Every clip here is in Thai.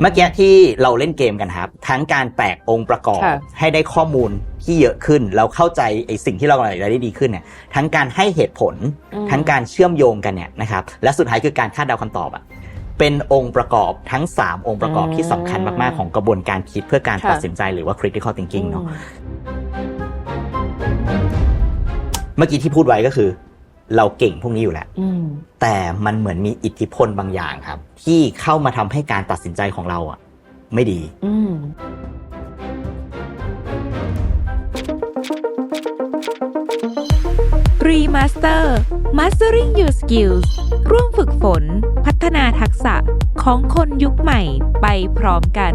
เมื่อกี้ที่เราเล่นเกมกันครับ ทั้งการแตกองค์ประกอบค่ะให้ได้ข้อมูลที่เยอะขึ้น เราเข้าใจไอ้สิ่งที่เรากำลังจะได้ดีขึ้นเนี่ยทั้งการให้เหตุผลอืมทั้งการเชื่อมโยงกันเนี่ยนะครับและสุดท้ายคือการคาดเดาคำตอบอะเป็นองค์ประกอบทั้ง 3 องค์ประกอบที่สำคัญมาก ๆ ของกระบวนการคิดเพื่อการค่ะตัดสินใจหรือว่า critical thinking เนาะเมื่อกี้ที่พูดไว้ก็คือ เราเก่งพวกนี้อยู่แล้วอืมแต่มันเหมือนมีอิทธิพลบางอย่างครับ ที่เข้ามาทำให้การตัดสินใจของเราอะไม่ดีอืม Remaster Mastering Your Skills ร่วมฝึกฝน พัฒนาทักษะของคนยุคใหม่ไปพร้อมกัน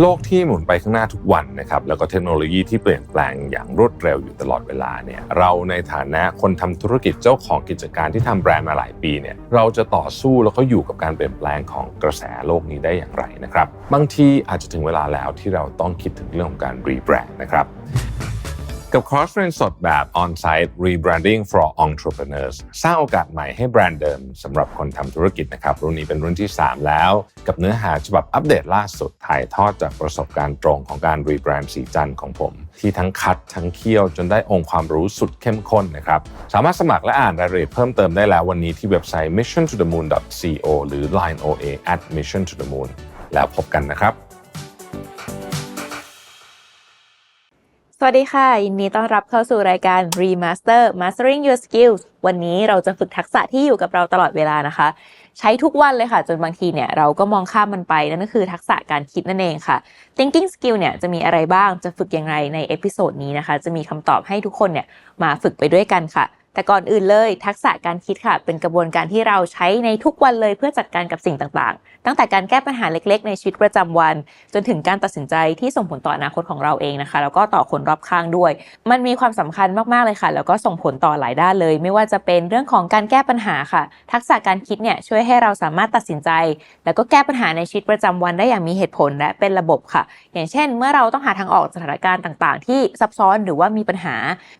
โลกที่หมุนไปข้างหน้าทุกวันนะครับแล้วก็เทคโนโลยีที่เปลี่ยนแปลงอย่างรวดเร็วอยู่ตลอดเวลาเนี่ยเราในฐานะคนทำธุรกิจเจ้าของกิจการที่ทำแบรนด์มาหลายปีเนี่ยเราจะต่อสู้แล้วก็อยู่กับการเปลี่ยนแปลงของกระแสโลกนี้ได้อย่างไรนะครับบางทีอาจจะถึงเวลาแล้วที่เราต้องคิดถึงเรื่องของการรีแบรนด์นะครับ กับคอร์สเรียนสดแบบ On-site Rebranding for Entrepreneurs สร้างโอกาสใหม่ให้แบรนด์เดิมสำหรับคนทำธุรกิจนะครับ รุ่นนี้เป็นรุ่นที่ 3 แล้ว กับเนื้อหาฉบับอัปเดตล่าสุดถ่ายทอดจากประสบการณ์ตรงของการรีแบรนด์สีจันทร์ของผม ที่ทั้งคัดทั้งเคี่ยวจนได้องค์ความรู้สุดเข้มข้นนะครับ สามารถสมัครและอ่านรายละเอียดเพิ่มเติมได้แล้ววันนี้ที่เว็บไซต์ mission to the moon co หรือ line oa at mission to the moon แล้วพบกันนะครับ วัสดีค่ะ ยินดีต้อนรับเข้าสู่รายการ Remaster Mastering Your Skills วันนี้เราจะฝึกทักษะที่อยู่กับเราตลอดเวลานะคะ ใช้ทุกวันเลยค่ะ จนบางทีเนี่ยเราก็มองข้ามมันไป นั่นก็คือทักษะการคิดนั่นเองค่ะ Thinking Skill เนี่ยจะมีอะไรบ้างจะฝึกยังไงในเอพิโซดนี้นะคะ จะมีคำตอบให้ทุกคนเนี่ยมาฝึกไปด้วยกันค่ะ แต่ก่อนอื่นเลย ทักษะการคิดค่ะ เป็นกระบวนการที่เราใช้ในทุกวันเลยเพื่อจัดการกับสิ่งต่างๆ ตั้งแต่การแก้ปัญหาเล็กๆ ในชีวิตประจำวัน จนถึงการตัดสินใจที่ส่งผลต่ออนาคตของเราเองนะคะ แล้วก็ต่อคนรอบข้างด้วย มันมีความสำคัญมากๆเลยค่ะ แล้วก็ส่งผลต่อหลายด้านเลย ไม่ว่าจะเป็นเรื่องของการแก้ปัญหาค่ะ ทักษะการคิดเนี่ยช่วยให้เราสามารถตัดสินใจ แล้วก็แก้ปัญหาในชีวิตประจำวันได้อย่างมีเหตุผลและเป็นระบบค่ะ อย่างเช่น เมื่อเราต้องหาทางออกสถานการณ์ต่าง ๆ ที่ซับซ้อนหรือว่ามีปัญหา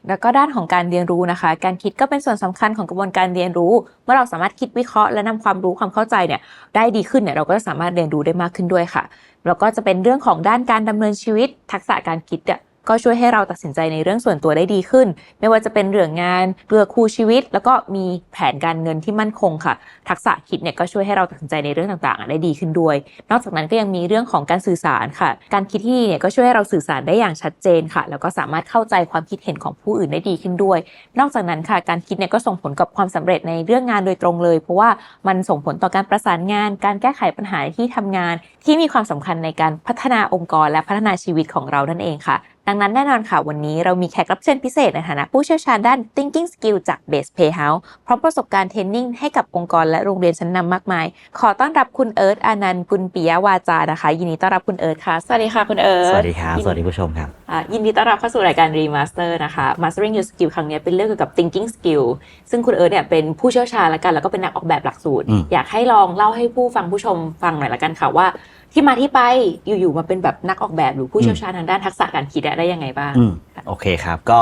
แล้วก็ด้านของการเรียนรู้นะคะ การคิดก็เป็นส่วนสำคัญของกระบวนการเรียนรู้ เมื่อเราสามารถคิดวิเคราะห์และนำความรู้ความเข้าใจเนี่ยได้ดีขึ้นเนี่ยเราก็จะสามารถเรียนรู้ได้มากขึ้นด้วยค่ะแล้วก็จะเป็นเรื่องของด้านการดำเนินชีวิต ทักษะการคิดเนี่ย ก็ช่วยให้เราตัดสินใจในเรื่องส่วนตัวได้ดีขึ้น ไม่ว่าจะเป็นเรื่องงานเรือคู่ชีวิต แล้วก็มีแผนการเงินที่มั่นคงค่ะ ทักษะคิดเนี่ยก็ช่วยให้เราตัดสินใจในเรื่องต่างๆ ได้ดีขึ้นด้วย นอกจากนั้นก็ยังมีเรื่องของการสื่อสารค่ะ การคิดที่เนี่ยก็ช่วยให้เราสื่อสารได้อย่างชัดเจนค่ะ แล้วก็สามารถเข้าใจความคิดเห็นของผู้อื่นได้ดีขึ้นด้วย นอกจากนั้นค่ะ การคิดเนี่ยก็ส่งผลกับความสำเร็จในเรื่องงานโดยตรงเลย เพราะว่ามันส่งผลต่อการประสานงาน การแก้ไขปัญหาที่ทำงาน ที่มีความสำคัญในการพัฒนาองค์กรและพัฒนาชีวิตของเรานั่นเองค่ะ ดังนั้นแน่นอนค่ะ วันนี้เรามีแขกรับเชิญพิเศษในฐานะผู้เชี่ยวชาญด้าน thinking skill จาก Base Playhouse พร้อมประสบการณ์เทรนนิ่งให้กับองค์กรและโรงเรียนชั้นนำมากมาย ขอต้อนรับคุณเอิร์ธอานันต์กุลปิยวาจานะคะ ยินดีต้อนรับคุณเอิร์ธค่ะ สวัสดีค่ะคุณเอิร์ธสวัสดีครับสวัสดีผู้ชมครับอะยินดีต้อนรับเข้าสู่รายการ Remaster นะคะ Mastering Your Skill ครั้งนี้เป็นเรื่องเกี่ยวกับ thinking skill ซึ่งคุณเอิร์ธเนี่ยเป็นผู้เชี่ยวชาญละกันแล้วก็เป็นนักออกแบบหลักสูตรอืมอยากให้ลองเล่าให้ผู้ฟังผู้ชมฟังหน่อยละกันค่ะว่า ที่มาที่ไปอยู่ๆมาเป็นแบบนักออกแบบหรือผู้เชี่ยวชาญทางด้านทักษะการคิดอะได้ยังไงบ้างอืมโอเคครับ ก็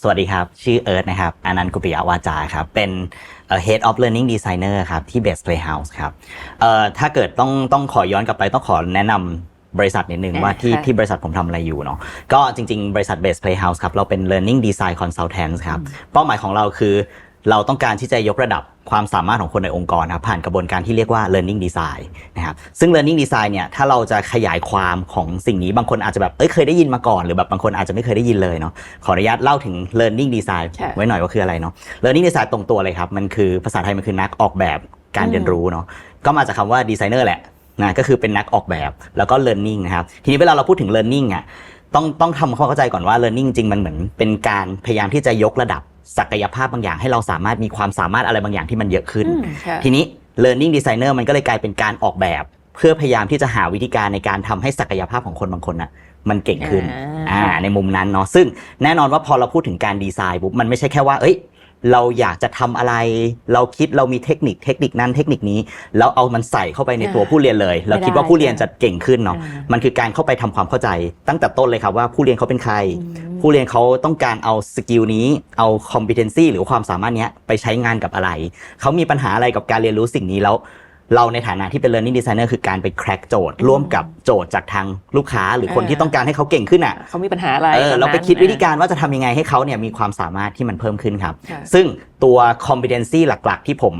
สวัสดีครับ ชื่อเอิร์ธนะครับอานันต์กุปิยาวาจาครับ เป็นเอ่อ Head of Learning Designer ครับ ที่ Best Playhouse ครับเอ่อถ้าเกิดต้องต้องขอย้อนกลับไปต้องขอแนะนำบริษัทนิดนึงอ่าว่าที่ค่ะที่บริษัทผมทำอะไรอยู่เนาะก็จริง ๆ บริษัท Best Playhouse ครับ เราเป็น Learning Design Consultants ครับ เป้าหมายของเราคือ เราต้องการที่จะยกระดับความสามารถของคนในองค์กรนะครับผ่านกระบวนการที่เรียกว่า learning design นะครับซึ่ง learning design เนี่ยถ้าเราจะขยายความของสิ่งนี้บางคนอาจจะแบบเอ้ยเคยได้ยินมาก่อนหรือแบบบางคนอาจจะไม่เคยได้ยินเลยเนาะขออนุญาตเล่าถึง learning design ค่ะไว้หน่อยว่าคืออะไรเนาะ learning design ตรงตัวเลยครับ มันคือภาษาไทยมันคือนักออกแบบการเรียนรู้เนาะก็มาจากคำว่า designer แหละนะก็คือเป็นนักออกแบบแล้วก็ learning นะครับทีนี้เวลาเราพูดถึง learning อะต้องต้องทำความเข้าใจก่อนว่า learning จริงมันเหมือนเป็นการพยายามที่จะยกระดับ ศักยภาพบางอย่างให้เราสามารถมีความสามารถอะไรบางอย่างที่มันเยอะขึ้น อืมค่ะ ทีนี้ learning designer มันก็เลยกลายเป็นการออกแบบ เพื่อพยายามที่จะหาวิธีการในการทำให้ศักยภาพของคนบางคนนะมันเก่งขึ้นอ่า อ่าในมุมนั้นเนาะซึ่งแน่นอนว่าพอเราพูดถึงการดีไซน์ปุ๊บมันไม่ใช่แค่ว่าเอ้ย เราอยากจะทำอะไร เราคิดเรามีเทคนิคเทคนิคนั้นเทคนิคนี้ แล้วเอามันใส่เข้าไปในตัวผู้เรียนเลย เราคิดว่าผู้เรียนจะเก่งขึ้นเนาะอ่ามันคือการเข้าไปทำความเข้าใจ ตั้งแต่ต้นเลยครับว่าผู้เรียนเขาเป็นใคร ผู้เรียนเขาต้องการเอาสกิลนี้เอาคอม p e t e n c y หรือความสามารถเนี้ยไปใช้งานกับอะไรเขามีปัญหาอะไรกับการเรียนรู้สิ่งนี้แล้ว เราในฐานะที่เป็น learning designer คือการไป crack โจทย์ ร่วมกับโจทย์จากทางลูกค้า หรือคนอ่าที่ต้องการให้เขาเก่งขึ้นอะเขามีปัญหาอะไรเออตอนนั้นเราไปคิดวิธีการว่าจะทำยังไงให้เขาเนี่ยมีความสามารถที่มันเพิ่มขึ้นครับค่ะซึ่งตัว competency หลักๆ ที่ผม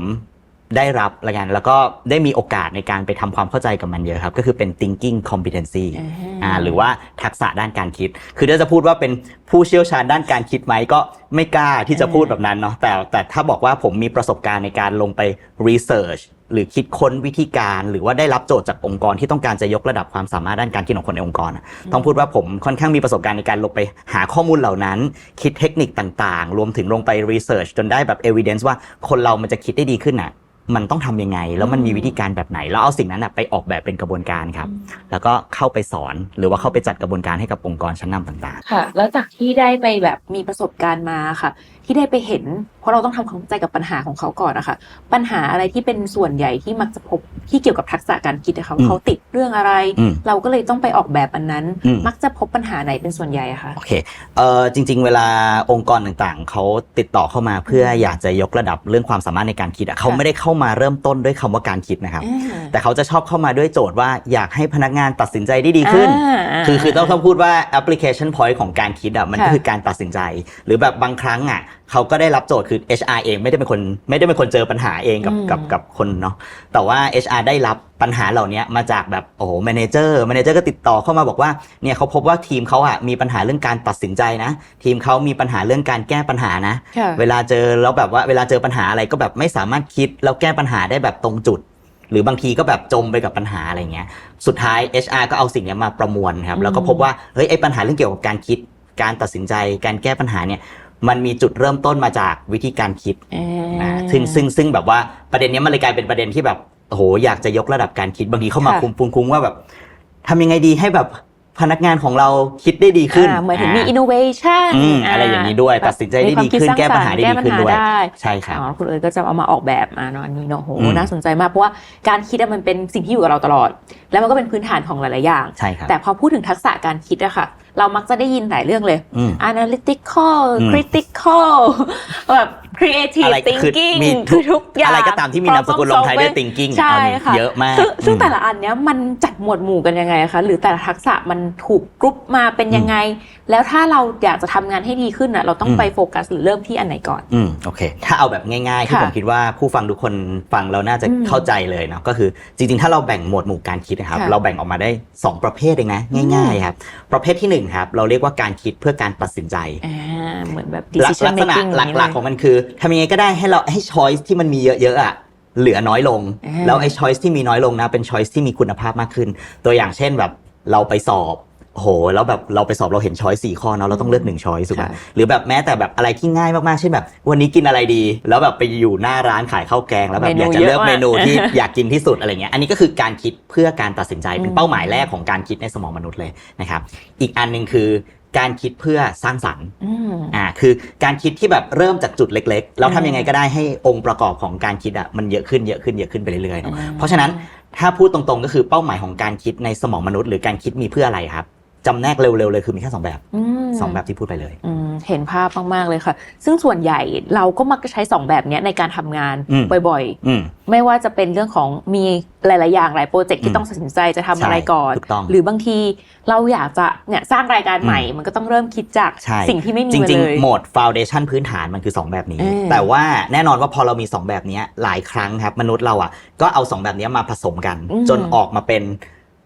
ได้รับละกันแล้วก็ได้มีโอกาสในการไปทำความเข้าใจกับมันเยอะครับ ก็คือเป็น thinking competency อ่าอ่าหรือว่าทักษะด้านการคิด คือถ้าจะพูดว่าเป็นผู้เชี่ยวชาญด้านการคิดไหมก็ไม่กล้าที่จะพูดแบบนั้นเนาะแต่แต่ถ้าบอกว่าผมมีประสบการณ์ในการลงไป research หรือคิดค้นวิธีการหรือว่าได้รับโจทย์จากองค์กรที่ต้องการจะยกระดับความสามารถด้านการคิดของคนในองค์กรอะต้องพูดว่าผมค่อนข้างมีประสบการณ์ในการลงไปหาข้อมูลเหล่านั้น คิดเทคนิคต่างๆ รวมถึงลงไป research จนได้แบบ evidence ว่าคนเรามันจะคิดได้ดีขึ้นน่ะ มันต้องทำยังไง แล้วมันมีวิธีการแบบไหน แล้วเอาสิ่งนั้นน่ะไปออกแบบเป็นกระบวนการครับ แล้วก็เข้าไปสอนหรือว่าเข้าไปจัดกระบวนการให้กับองค์กรชั้นนำต่างค่ะ แล้วจากที่ได้ไปแบบมีประสบการณ์มาค่ะ ที่ได้ไปเห็น เพราะเราต้องทำความเข้าใจกับปัญหาของเขาก่อนนะคะปัญหาอะไรที่เป็นส่วนใหญ่ที่มักจะพบที่เกี่ยวกับทักษะการคิดนะคะว่าเขาติดเรื่องอะไร อืมเราก็เลยต้องไปออกแบบอันนั้น อืม มักจะพบปัญหาไหนเป็นส่วนใหญ่อะคะๆโอเค เอ่อจริง ๆ เวลาองค์กรต่างๆ เขาติดต่อเข้ามาเพื่ออยากจะยกระดับเรื่องความสามารถในการคิดอะเขาไม่ได้เข้ามาเริ่มต้นด้วยคำว่าการคิดนะครับ แต่เขาจะชอบเข้ามาด้วยโจทย์ว่าอยากให้พนักงานตัดสินใจได้ดีขึ้นาคือคือต้องต้องพูดว่า application point ของการคิดอะมันก็ค่ะคือการตัดสินใจ หรือแบบบางครั้งอะ เขาก็ได้รับโจทย์คือ HR เองไม่ได้เป็นคนไม่ได้เป็นคนเจอปัญหาเองกับอืมกับกับคนเนาะแต่ว่า HR ได้รับปัญหาเหล่านี้มาจากแบบโอ้โห manager manager ก็ติดต่อเข้ามาบอกว่าเนี่ยเขาพบว่าทีมเขาอะมีปัญหาเรื่องการตัดสินใจนะ ทีมเขามีปัญหาเรื่องการแก้ปัญหานะค่ะเวลาเจอแล้วแบบว่าเวลาเจอปัญหาอะไรก็แบบไม่สามารถคิดแล้วแก้ปัญหาได้แบบตรงจุดหรือบางทีก็แบบจมไปกับปัญหาอะไรเงี้ย สุดท้าย HR ก็เอาสิ่งเนี้ยมาประมวลครับอืมแล้วก็พบว่า เฮ้ย ไอ้ปัญหาเรื่องเกี่ยวกับการคิด การตัดสินใจ การแก้ปัญหาเนี่ย มันมีจุดเริ่มต้นมาจากวิธีการคิดอ่านะซึ่งซึ่งซึ่งแบบว่าประเด็นเนี้ยมันเลยกลายเป็นประเด็นที่แบบโอ้โหอยากจะยกระดับการคิดบางทีเข้ามาค่ะคุมคุมคุมว่าแบบทำยังไงดีให้แบบ พนักงานของเราคิดได้ดีขึ้นอ่าเหมือนถึงมีอ่า innovation อืมอะไรอย่างนี้ด้วยแบบตัดสินใจได้มีดีขึ้นความคิแก้ปัญหาได้ดีขึ้นด้วยแก้ปัญหาไใช่ครับอ๋อคุณเอ๋ยก็จะเอามาออกแบบมาเนาะอันนี้เนาะโหอืมน่าสนใจมากเพราะว่าการคิดอะมันเป็นสิ่งที่อยู่กับเราตลอด แล้วมันก็เป็นพื้นฐานของหลายๆอย่างใช่ครับแต่พอพูดถึงทักษะการคิดอะค่ะ เรามักจะได้ยินหลายเรื่องเลยอืม analytical อืม critical แบบ creative อะไรคือ thinking มีคือทุกอย่าง อะไรก็ตามที่มีนามสกุลลงท้ายด้วย problem thinking ใช่เอานี่ค่ะเยอะมากซึ่งซึ่งอืม แต่ละอันเนี้ยมันจัดหมวดหมู่กันยังไงคะหรือแต่ละทักษะมันถูกกรุ๊ปมาเป็นยังไง แล้วถ้าเราอยากจะทำงานให้ดีขึ้นอะเราต้องอืมไปโฟกัสหรือเริ่มที่อันไหนก่อน อืมโอเค ถ้าเอาแบบง่ายๆที่ค่ะผมคิดว่าผู้ฟังทุกคนฟังเราน่าจะอืมเข้าใจเลยเนาะก็คือจริงๆ ถ้าเราแบ่งหมวดหมู่การคิดนะครับ ค่ะเราแบ่งออกมาได้ 2 ประเภทเองนะ ง่ายๆครับประเภทที่1ครับเราเรียกว่าการคิดเพื่อการตัดสินใจ อ่าเหมือนแบบ ลัก decision ลักษณะ making หลักๆของมันคือทำยังไงก็ได้ให้เราให้ choice ที่มันมีเยอะๆอะเหลือน้อยลง อ่า แล้วไอ้ choice ที่มีน้อยลงนะ เป็น choice ที่มีคุณภาพมากขึ้น ตัวอย่างเช่นแบบเราไปสอบโอ้โหแล้วแบบเราไปสอบเราเห็น choice สี่ข้อเนาะเราต้องเลือกหนึ่ง choice ถูกไหมค่ะหรือแบบแม้แต่แบบอะไรที่ง่ายมากๆ เช่นแบบ วันนี้กินอะไรดี แล้วแบบไปอยู่หน้าร้านขายข้าวแกงแล้วแบบเมนูอยากจะเลือกเยอะมาก เมนูที่ อยากกินที่สุดอะไรเงี้ยอันนี้ก็คือการคิดเพื่อการตัดสินใจเป็อืนมเป้าหมายแรกของการคิดในสมองมนุษย์เลยนะครับอีกอันหนึ่งคือ การคิดเพื่อสร้างสรรค์อืมอ่าคือการคิดที่แบบเริ่มจากจุดเล็ก ๆ แล้วทำยังไงก็ได้ให้องค์ประกอบของการคิดอะมันเยอะขึ้นเยอะขึ้นเยอะขึ้นไปเรื่อยๆเนอะอ่าเพราะฉะนั้นถ้าพูดตรงๆก็คือเป้าหมายของการคิดในสมองมนุษย์ หรือการคิดมีเพื่ออะไรครับ จำแนกเร็วๆเลยคือมีแค่สองแบบอืมสองแบบที่พูดไปเลย อืมเห็นภาพมากๆเลยค่ะ ซึ่งส่วนใหญ่เราก็มักจะใช้สองแบบเนี้ยในการทำงานอืม บ่อยอืม ๆ ไม่ว่าจะเป็นเรื่องของมีหลายๆอย่างหลายโปรเจกต์อืที่มต้องตัดสินใจจะทำใช่อะไรก่อน ถูกต้องหรือบางทีเราอยากจะเนี่ยสร้างรายการใหม่อืมมันก็ต้องเริ่มคิดจากใช่ สิ่งที่ไม่มีจมาริง เลย ๆ โหมด foundation พื้นฐานมันคือ 2 แบบนี้ เออแต่ว่าแน่นอนว่าพอเรามี 2 แบบนี้หลายครั้งครับ มนุษย์เราอะก็เอา 2 แบบนี้มาผสมกัน อืมจนออกมาเป็น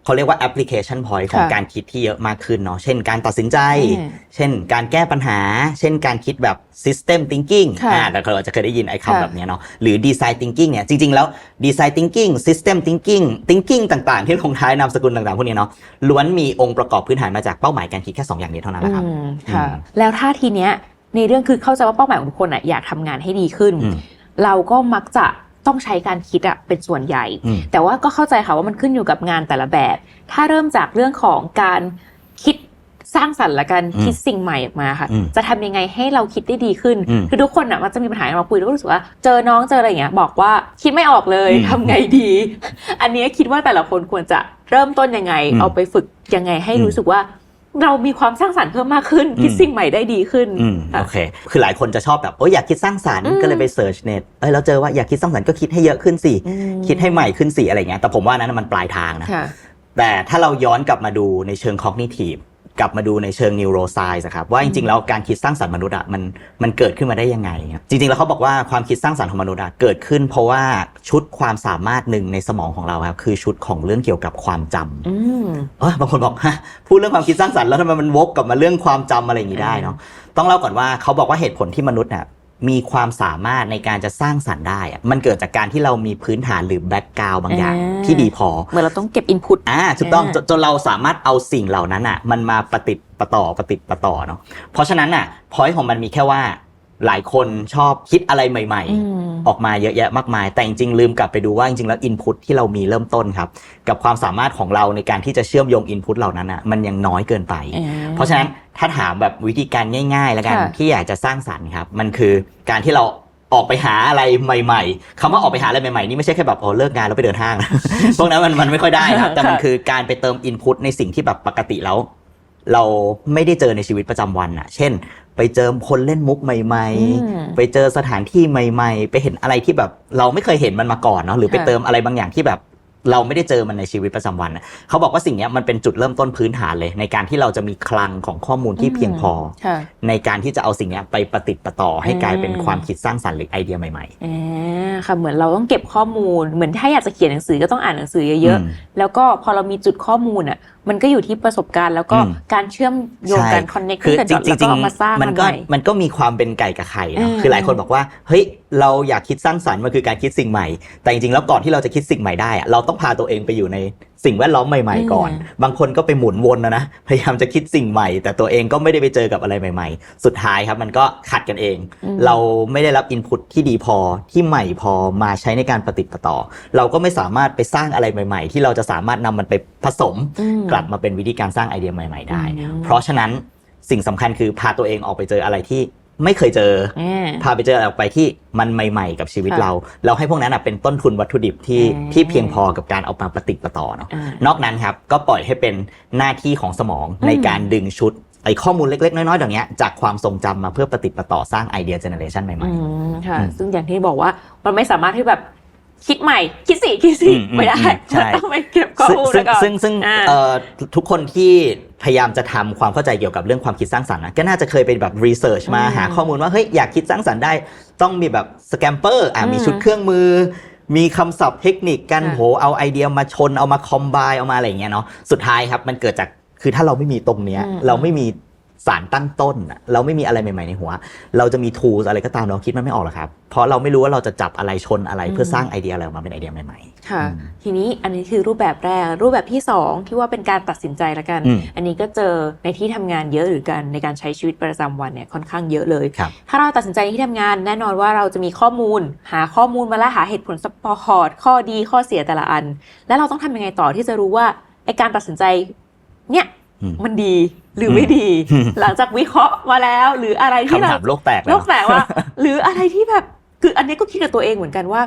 เขาเรียกว่า application point ของค่ะการคิดที่เยอะมากขึ้นเนาะเช่นการตัดสินใจอืมเช่นการแก้ปัญหา เช่นการคิดแบบ system thinking ค่ะอ่าแต่เราจะเคยได้ยินไอ้ค่ะคำแบบนี้เนาะหรือ design thinking เนี่ยจริง ๆ แล้ว design thinking system thinking thinking ต่างๆ ที่ลงท้ายนามสกุลต่างๆพวกนี้เนาะล้วนมีองค์ประกอบพื้นฐานมาจากเป้าหมายการคิดแค่สองอย่างนี้เท่านั้นแหละครับอืมค่ะอืมแล้วถ้าทีเนี้ยในเรื่องคือเข้าใจว่าเป้าหมายของทุกคนอะอยากทำงานให้ดีขึ้นอืมเราก็มักจะ ต้องใช้การคิดอะเป็นส่วนใหญ่อืมแต่ว่าก็เข้าใจค่ะว่ามันขึ้นอยู่กับงานแต่ละแบบ ถ้าเริ่มจากเรื่องของการคิดสร้างสรรค์และการอืมคิดสิ่งใหม่ออกมาค่ะอืมจะทำยังไงให้เราคิดได้ดีขึ้นอืมคือทุกคนอะมันจะมีปัญหามาคุยแล้วก็รู้สึกว่า เจอน้องเจออะไรอย่างเงี้ย บอกว่าคิดไม่ออกเลยอืมทำไงดี อันเนี้ยคิดว่าแต่ละคนควรจะเริ่มต้นยังไงอืมเอาไปฝึกยังไงให้อืมรู้สึกว่า เรามีความสร้างสรรค์เพิ่มมากขึ้น คิดอืมสิ่งใหม่ได้ดีขึ้นอืมค่ะโอเค คือหลายคนจะชอบแบบโอ้ยอยากคิดสร้างสรรค์อืมก็เลยไปเสิร์ชเน็ตเอ้ยเราเจอว่าอยากคิดสร้างสรรค์ก็คิดให้เยอะขึ้นสิอืมคิดให้ใหม่ขึ้นสิอะไรเงี้ยแต่ผมว่านั้นมันปลายทางนะค่ะแต่ถ้าเราย้อนกลับมาดูในเชิง cognitive กลับมาดูในเชิง neuroscience อะครับว่าจริงๆแล้วการคิดสร้างสรรค์มนุษย์อะมันมันเกิดขึ้นมาได้ยังไงครับจริงๆแล้วเขาบอกว่าความคิดสร้างสรรค์ของมนุษย์อะเกิดขึ้น เพราะว่าชุดความสามารถหนึ่งในสมองของเราครับคือชุดของเรื่องเกี่ยวกับความจำอืมเอ้ยบางคนบอกฮะพูดเรื่องความคิดสร้างสรรค์แล้วทำไมมันวกกลับมาเรื่องความจำอะไรอย่างนี้ได้เนาะต้องเล่าก่อนว่าเขาบอกว่าเหตุผลที่มนุษย์น่ะ มีความสามารถในการจะสร้างสรรค์ได้อะมันเกิดจากการที่เรามีพื้นฐานหรือแบ็กกราวบางอย่าง อ่า ที่ดีพอ เหมือนเราต้องเก็บอินพุต อ่าถูกต้องอ่าจนจนเราสามารถเอาสิ่งเหล่านั้นอะ มันมาประติดประต่อประติดประต่อเนาะเพราะฉะนั้นอะพอยของมันมีแค่ว่า หลายคนชอบคิดอะไรใหม่อืมๆออกมาเยอะแยะมากมาย แต่จริงๆลืมกลับไปดูว่าจริงๆแล้วอินพุตที่เรามีเริ่มต้นครับ กับความสามารถของเราในการที่จะเชื่อมโยงอินพุตเหล่านั้นอะมันยังน้อยเกินไปอ่าเพราะฉะนั้นถ้าถามแบบวิธีการง่ายๆ แล้วกันค่ะที่อยากจะสร้างสรรค์ครับ มันคือการที่เราออกไปหาอะไรใหม่ๆคำว่าออกไปหาอะไรใหม่ๆ นี่ไม่ใช่แค่แบบโอ้เลิกงานแล้วไปเดินห้างนะพวกนั้นมันมันไม่ค่อยได้ครับ แต่มันค่ะคือการไปเติมอินพุตในสิ่งที่แบบปกติแล้ว เราไม่ได้เจอในชีวิตประจำวันอะเช่น ไปเจอคนเล่นมุกใหม่อืมๆไปเจอสถานที่ใหม่ ๆ ไปเห็นอะไรที่แบบเราไม่เคยเห็นมันมาก่อนเนาะหรือไปค่ะเติมอะไรบางอย่างที่แบบเราไม่ได้เจอมันในชีวิตประจำวันอะเขาบอกว่าสิ่งเนี้ยมันเป็นจุดเริ่มต้นพื้นฐานเลย ในการที่เราจะมีคลังของข้อมูลที่เพียงพอค่ะในการที่จะเอาสิ่งเนี้ยไปประติดประต่อให้กลายเป็นอืมความคิดสร้างสรรค์หรือไอเดียใหม่อ่าค่ะเหมือนเราต้องเก็บข้อมูลเหมือนถ้าอยากจะเขียนหนังสือก็ต้องอ่านหนังสือๆเยอะมๆแล้วก็พอเรามีจุดข้อมูลอะ มันก็อยู่ที่ประสบการณ์แล้วก็อืมการเชื่อมโยงกันใช่คอนเน็กคือกันจริงแล้วจริก็งเอามาสร้างมัมันนก็ใหม่มันก็มีความเป็นไก่กับไข่เนอะอืมคือหลายคนบอกว่าเฮ้ยเราอยากคิดสร้างสรรค์มันคือการคิดสิ่งใหม่ แต่จริงๆแล้วก่อนที่เราจะคิดสิ่งใหม่ได้อะเราต้องพาตัวเองไปอยู่ในสิ่งแวดล้อมใหม่ๆก่อน บางคนก็ไปหมุนวนนะนะ พยายามจะคิดสิ่งใหม่ แต่ตัวเองก็ไม่ได้ไปเจอกับอะไรใหม่ๆ สุดท้ายครับมันก็ขัดกันเองอืมเราไม่ได้รับอินพุตที่ดีพอที่ใหม่พอมาใช้ในการปฏิดประต่อ เราก็ไม่สามารถไปสร้างอะไรใหม่ ๆ ที่เราจะสามารถนำมันไปผสมอืมกลับมาเป็นวิธีการสร้างไอเดียใหม่ ๆ ได้อืมเพราะฉะนั้นสิ่งสำคัญคือพาตัวเองออกไปเจออะไรที่ไม่เคยเจอออ่าพาไปเจออะไรออกไปที่มันใหม่ ๆ กับชีวิตค่ะเรา เราให้พวกนั้นนะเป็นต้นทุนวัตถุดิบที่อืมที่เพียงพอกับการเอามาปฏิดประต่อเนาะอ่านอกนั้นครับก็ปล่อยให้เป็นหน้าที่ของสมองอืมในการดึงชุดไอ้ข้อมูลเล็ก ๆ น้อยๆอย่างเงี้ยจากความทรงจำมาเพื่อปฏิดประต่อสร้างไอเดียเจเนเรชันใหม่อืมค่ะอืมซึ่งอย่างที่บอกว่ามันไม่สามารถที่แบบ คิดใหม่ คิดสิคิดสิอืมอืมไม่ได้อืมใช่มันต้องไปเก็บข้อซึ่งมูลซึ่งแล้วก็ซึ่งซึ่งอ่า เอ่อทุกคนที่พยายามจะทำความเข้าใจเกี่ยวกับเรื่องความคิดสร้างสรรค์นะก็น่าจะเคยไปแบบรีเสิร์ชมาอืมหาข้อมูลว่าเฮ้ยอยากคิดสร้างสรรค์ได้ ต้องมีแบบสแกมเปอร์อะอืมมีชุดเครื่องมือ มีคำศัพท์เทคนิคกันค่ะโหเอาไอเดียมาชนเอามาคอมไบเอามาอะไรอย่างเงี้ยเนาะสุดท้ายครับมันเกิดจากคือถ้าเราไม่มีตรงเนี้ยอืม เราไม่มี สารตั้งต้นอะเราไม่มีอะไรใหม่ๆในหัว เราจะมี tools อะไรก็ตามเราคิดมันไม่ออกหรอกครับ เพราะเราไม่รู้ว่าเราจะจับอะไรชนอะไรเพื่อสร้างไอเดียอะไรออกมาเป็นไอเดียใหม่ค่ะอืมทีนี้อันนี้คือรูปแบบแรก รูปแบบที่สองที่ว่าเป็นการตัดสินใจละกันอืมอันนี้ก็เจอในที่ทำงานเยอะหรือกันในการใช้ชีวิตประจำวันเนี่ยค่อนข้างเยอะเลยครับถ้าเราตัดสินใจในที่ทำงานแน่นอนว่าเราจะมีข้อมูล หาข้อมูลมาแล้วหาเหตุผลสปอร์ตข้อดีข้อเสียแต่ละอัน แล้วเราต้องทำยังไงต่อที่จะรู้ว่าไอการตัดสินใจเนี่ยอื มมันดีหรือไม่ดีอืมหลังจากวิเคราะห์มาแล้ว หรืออะไรที่คำเราถามโลกแตกเลยโลเนกอะแตกว่า หรืออะไรที่แบบคืออันนี้ก็คิดกับตัวเองเหมือนกันว่า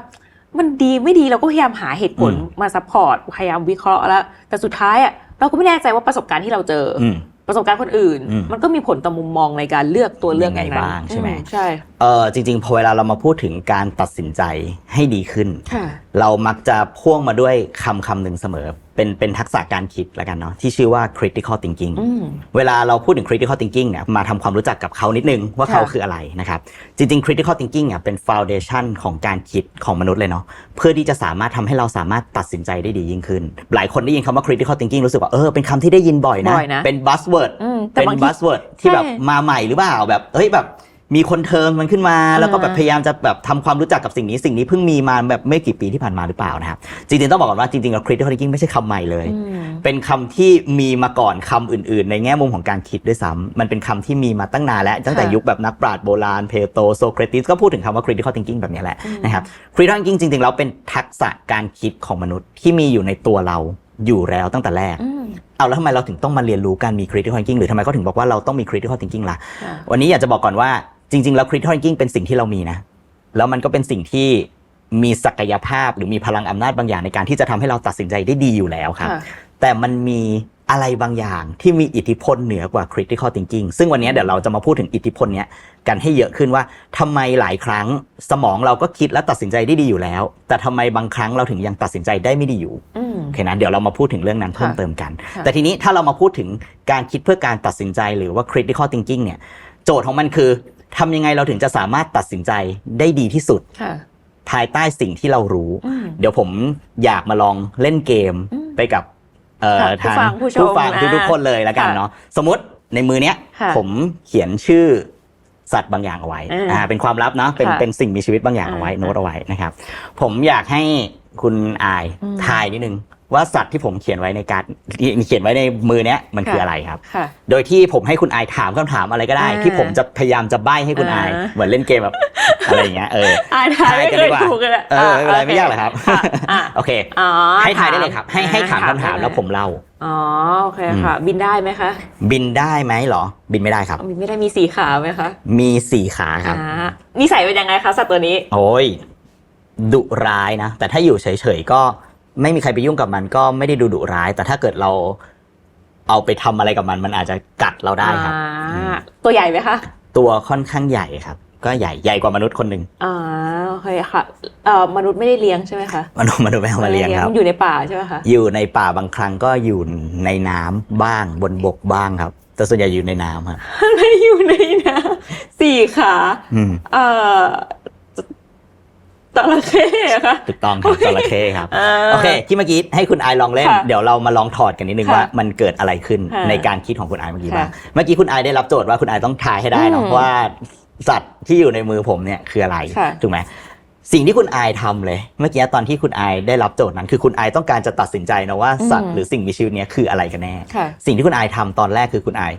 มันดีไม่ดีเราก็พยายามหาเหตุผลอืมมาซัพพอร์ตพยายามวิเคราะห์แล้ว แต่สุดท้ายอะเราก็ไม่แน่ใจว่าประสบการณ์ที่เราเจอออืมประสบการณ์คนอื่นอืมมันก็มีผลต่อมุมมองในการเลือกตัวเลือกยังไงนั้นบ้างใช่ไหมอืใช่เออจริง ๆ พอเวลาเรามาพูดถึงการตัดสินใจให้ดีขึ้นค่ะเรามักจะพ่วงมาด้วยคำคำหนึ่งเสมอ เป็นเป็นทักษะการคิดแล้วกันเนาะที่ชื่อว่า critical thinking อืมเวลาเราพูดถึง critical thinking เนี่ยมาทำความรู้จักกับเขานิดนึงว่าค่ะเขาคืออะไรนะครับ จริง ๆ critical thinking อะเป็น foundation ของการคิดของมนุษย์เลยเนาะเพื่อที่จะสามารถทำให้เราสามารถตัดสินใจได้ดียิ่งขึ้น หลายคนได้ยินคำว่า critical thinking รู้สึกว่าเออเป็นคำที่ได้ยินบ่อยนะบ่อยนะเป็น buzzword อืมแต่เป็นบางที buzzword ที่แบบใช่มาใหม่หรือเปล่าแบบเฮ้ยแบบ มีคนเทิร์นมันขึ้นมา แล้วก็แบบอ่าพยายามจะแบบทำความรู้จักกับสิ่งนี้สิ่งนี้เพิ่งมีมาแบบไม่กี่ปีที่ผ่านมาหรือเปล่านะครับจริงๆต้องบอกก่อนว่าจริงๆแล้ว critical thinking ไม่ใช่คำใหม่เลยอืมเป็นคำที่มีมาก่อนคำอื่น ๆ ในแง่มุมของการคิดด้วยซ้ำมันเป็นคำที่มีมาตั้งนานแล้วตั้งแต่ค่ะ ยุคแบบนักปราชญ์โบราณเพโตโซเครติสก็พูดถึงคำว่า critical thinking แบบนี้แหละอืมนะครับ critical thinking จริงๆแล้วเป็นทักษะการคิดของมนุษย์ที่มีอยู่ในตัวเราอยู่แล้วตั้งแต่แรก อืม เอาแล้วทำไมเราถึงต้องมาเรียนรู้การมี critical thinking หรือทำไมเขาถึงบอกว่าเราต้องมี critical thinking ล่ะ ค่ะ วันนี้อยากจะบอกก่อนว่า จริง ๆ แล้ว critical thinking เป็นสิ่งที่เรามีนะ แล้วมันก็เป็นสิ่งที่มีศักยภาพหรือมีพลังอำนาจบางอย่างในการที่จะทำให้เราตัดสินใจได้ดีอยู่แล้วครับค่ะแต่มันมีอะไรบางอย่างที่มีอิทธิพลเหนือกว่า critical thinking ซึ่งวันนี้เดี๋ยวเราจะมาพูดถึงอิทธิพลเนี้ยกันให้เยอะขึ้นว่าทำไมหลายครั้งสมองเราก็คิดและตัดสินใจได้ดีอยู่แล้ว แต่ทำไมบางครั้งเราถึงยังตัดสินใจได้ไม่ดีอยู่อืมโอเคนะเดี๋ยวเรามาพูดถึงเรื่องนั้นเพิ่มค่ะเติมกันค่ะแต่ทีนี้ถ้าเรามาพูดถึงการคิดเพื่อการตัดสินใจหรือว่า critical thinking เนี่ยโจทย์ของมันคือ ทำยังไงเราถึงจะสามารถตัดสินใจได้ดีที่สุด ค่ะ ภายใต้สิ่งที่เรารู้ อืม เดี๋ยวผมอยากมาลองเล่นเกมอืมไปกับเอ่อค่ะทางผู้ฟังผู้ชมฟังอ่าทุกๆคนเลยแล้วกันค่ะเนาะสมมติในมือเนี้ย ค่ะผมเขียนชื่อสัตว์บางอย่างเอาไว้อ่าอ่าเป็นความลับเนาะเป็นค่ะเป็นสิ่งมีชีวิตบางอย่างเอาไว้อ่าโน้ตเอาไว้นะครับ ผมอยากให้คุณอายอืม ทายนิดนึง ว่าสัตว์ที่ผมเขียนไว้ในการเขียนไว้ในมือเนี้ยมันคืออะไรครับค่ะโดยที่ผมให้คุณอายถามคำถามอะไรก็ได้อ่าที่ผมจะพยายามจะใบ้ให้คุณอายอ่าเหมือนเล่นเกมแบบอะไรอย่างเงี้ยเอออ่านทายไม่กัเคดียกว่าถูกเลยเออไม่เป็นไรไม่ยากหรอกครับค่ะอะโอเคอ๋อให้ทายได้เลยครับ ให้ให้ถามคำถามได้แล้วผมเล่าอ๋อโอเคค่ะ บินได้ไหมคะ บินได้ไหมเหรอ บินไม่ได้ครับ บินไม่ได้มีสีขาไหมคะ มีสี่ขาครับอ่านิสัยเป็นยังไงคะสัตว์ตัวนี้ โอ้ยดุร้ายนะ แต่ถ้าอยู่เฉยๆก็ ไม่มีใครไปยุ่งกับมันก็ไม่ได้ดูดุร้าย แต่ถ้าเกิดเราเอาไปทำอะไรกับมัน มันอาจจะกัดเราได้ครับอ่าตัวใหญ่ไหมคะ ตัวค่อนข้างใหญ่ครับ ก็ใหญ่ใหญ่กว่ามนุษย์คนหนึ่งอ่าโอเคค่ะเอ่อมนุษย์ไม่ได้เลี้ยงใช่ไหมคะมนุษย์มนุษย์ไม่เอามาเลี้ยงครับมันอยู่ในป่าใช่ไหมคะอยู่ในป่าบางครั้งก็อยู่ในน้ำบ้างบนบกบ้างครับ แต่ส่วนใหญ่อยู่ในน้ำครับอะไรอยู่ในน้ำสี่ขาอืมเอ่อ จระเข้อะคะถูกต้องครับจระเข้ครับอ่าโอเค ที่เมื่อกี้ให้คุณไอายลองเล่น ค่ะเดี๋ยวเรามาลองถอดกันนิดนึงค่ะว่ามันเกิดอะไรขึ้นค่ะในการคิดของคุณไอายเมื่อกี้บ้างค่ะเมื่อกี้คุณไอายได้รับโจทย์ว่าคุณไอายต้องทายให้ได้เนอะอืมว่าสัตว์ที่อยู่ในมือผมเนี่ยคืออะไร ค่ะ ถูกไหม สิ่งที่คุณไอายทำเลย เมื่อกี้ตอนที่คุณไอายได้รับโจทย์นั้น คือคุณไอายต้องการจะตัดสินใจนะว่าสัตว์หรือสิ่งมีชีวิตเนี้ยคืออะไรกันแน่ ค่ะ สิ่งที่คุณไอายทำตอนแรกคือคุณไอาย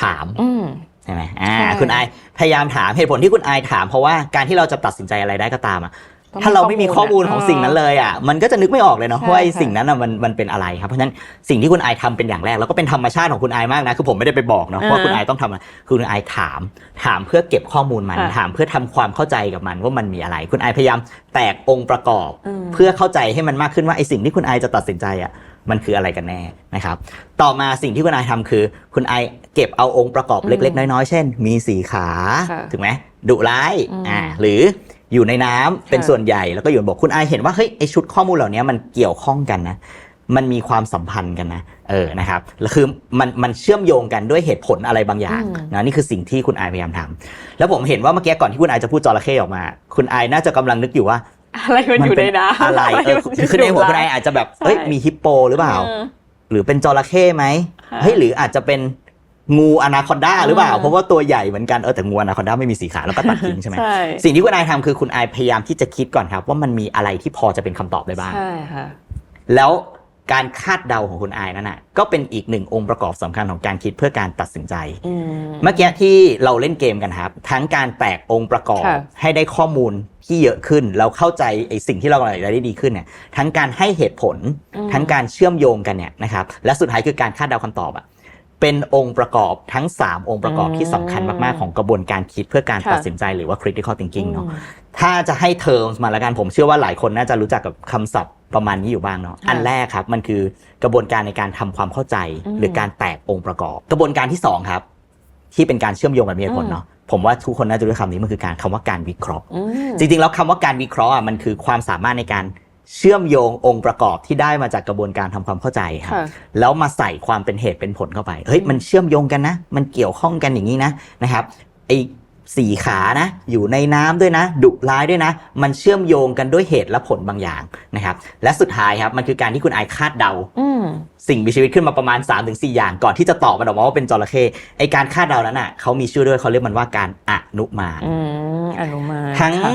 ถาม อืม ใช่ไหมอ่า ใช่ คุณไอายพยายามถามเหตุผลที่คุณไอายถามเพราะว่าการที่เราจะตัดสินใจอะไรได้ก็ตามอะต้อง ถ้าเราไม่มีข้อมูลของอ่าสิ่งนั้นเลยอะมันก็จะนึกไม่ออกเลยเนาะใช่ว่าไอ้ค่ะสิ่งนั้นอะมันมันเป็นอะไรครับเพราะฉะนั้นสิ่งที่คุณไอายทำเป็นอย่างแรกแล้วก็เป็นธรรมชาติของคุณไอายมากนะคือผมไม่ได้ไปบอกเนาะอ่าว่าคุณไอายต้องทำอะไรคือคุณไอายถาม ถามเพื่อเก็บข้อมูลมันค่ะถามเพื่อทำความเข้าใจกับมันว่ามันมีอะไร คุณไอายพยายามแตกองค์ประกอบอืมเพื่อเข้าใจให้มันมากขึ้นว่าไอ้สิ่งที่คุณไอายจะตัดสินใจอะมันคืออะไรกันแน่นะครับ ต่อมาสิ่งที่คุณไอายทำคือ คุณไอายเก็บเอาองค์ประกอบเล็ก ๆ น้อยๆ เช่น มีสีขาค่ะถูกไหมดุร้ายอืมอ่าหรือ อยู่ในน้ำเป็นค่ะส่วนใหญ่แล้วก็อยู่บนบกคุณไอายเห็นว่าเฮ้ยไอชุดข้อมูลเหล่านี้มันเกี่ยวข้องกันนะมันมีความสัมพันธ์กันนะ เออ นะครับ แล้วคือมันมันเชื่อมโยงกันด้วยเหตุผลอะไรบางอย่างอืมนะนี่คือสิ่งที่คุณไอายพยายามทำแล้วผมเห็นว่าเมื่อกี้ก่อนที่คุณไอายจะพูดจระเข้ออกมา คุณไอายน่าจะกำลังนึกอยู่ว่า อะไรมันอยู่ในน้ำอะไรเออมันคือในหัวคุณไอดุร้ายอาจจะแบบใช่เอ้ยมีฮิปโปหรือเปล่าออหรือเป็นจระเข้ไหมค่ะเฮ้ยหรืออาจจะเป็น งูอนาคอนดาหรือเปล่าอืมเพราะว่าตัวใหญ่เหมือนกันเออแต่งูอนาคอนดาไม่มีสีขาแล้วก็ตัดทิ้งใช่ไหมใช่สิ่งที่คุณอายทำคือคุณอายพยายามที่จะคิดก่อนครับ ว่ามันมีอะไรที่พอจะเป็นคำตอบได้บ้างใช่ค่ะแล้วการคาดเดาของคุณอายนั่นน่ะก็เป็นอีกหนึ่งองค์ประกอบสำคัญของการคิดเพื่อการตัดสินใจอืมเมื่อกี้ที่เราเล่นเกมกันครับ ทั้งการแตกองค์ประกอบค่ะให้ได้ข้อมูลที่เยอะขึ้นเราเข้าใจไอ้สิ่งที่เรากำลังจะได้ดีขึ้นเนี่ยทั้งการให้เหตุผลอืมทั้งการเชื่อมโยงกันเนี่ยนะครับและสุดท้ายคือการคาดเดาคำตอบอะ เป็นองค์ประกอบทั้ง 3 องค์ประกอบที่สำคัญมาก ๆ ของกระบวนการคิดเพื่อการตัดสินใจหรือว่า critical thinking เนาะอืมถ้าจะให้เทอมมาแล้วกันผมเชื่อว่าหลายคนน่าจะรู้จักกับคำศัพท์ประมาณนี้อยู่บ้างเนาะค่ะอันแรกครับมันคือกระบวนการในการทำความเข้าใจอืมหรือการแตกองค์ประกอบ กระบวนการที่สองครับ ที่เป็นการเชื่อมโยงแบบมีเหตุผลเนาะผมว่าทุกคนน่าจะรู้คำนี้มันคือการคำว่าการวิเคราะห์อืมจริง ๆ แล้วคำว่าการวิเคราะห์อะมันคือความสามารถในการ เชื่อมโยงองค์ประกอบที่ได้มาจากกระบวนการทำความเข้าใจครับค่ะแล้วมาใส่ความเป็นเหตุเป็นผลเข้าไปเฮ้ยมันเชื่อมโยงกันนะ มันเกี่ยวข้องกันอย่างนี้นะนะครับไอ สี่ขานะ อยู่ในน้ำด้วยนะ ดุร้ายด้วยนะ มันเชื่อมโยงกันด้วยเหตุและผลบางอย่างนะครับ และสุดท้ายครับ มันคือการที่คุณไอายคาดเดาอืมสิ่งมีชีวิตขึ้นมาประมาณ 3-4 อย่าง ก่อนที่จะตอบมันออกมาว่าเป็นจระเข้ไอการคาดเดานั้นอะเขามีชื่อด้วยเขาเรียกมันว่าการอนุมานอืมอนุมานทั้งค่ะ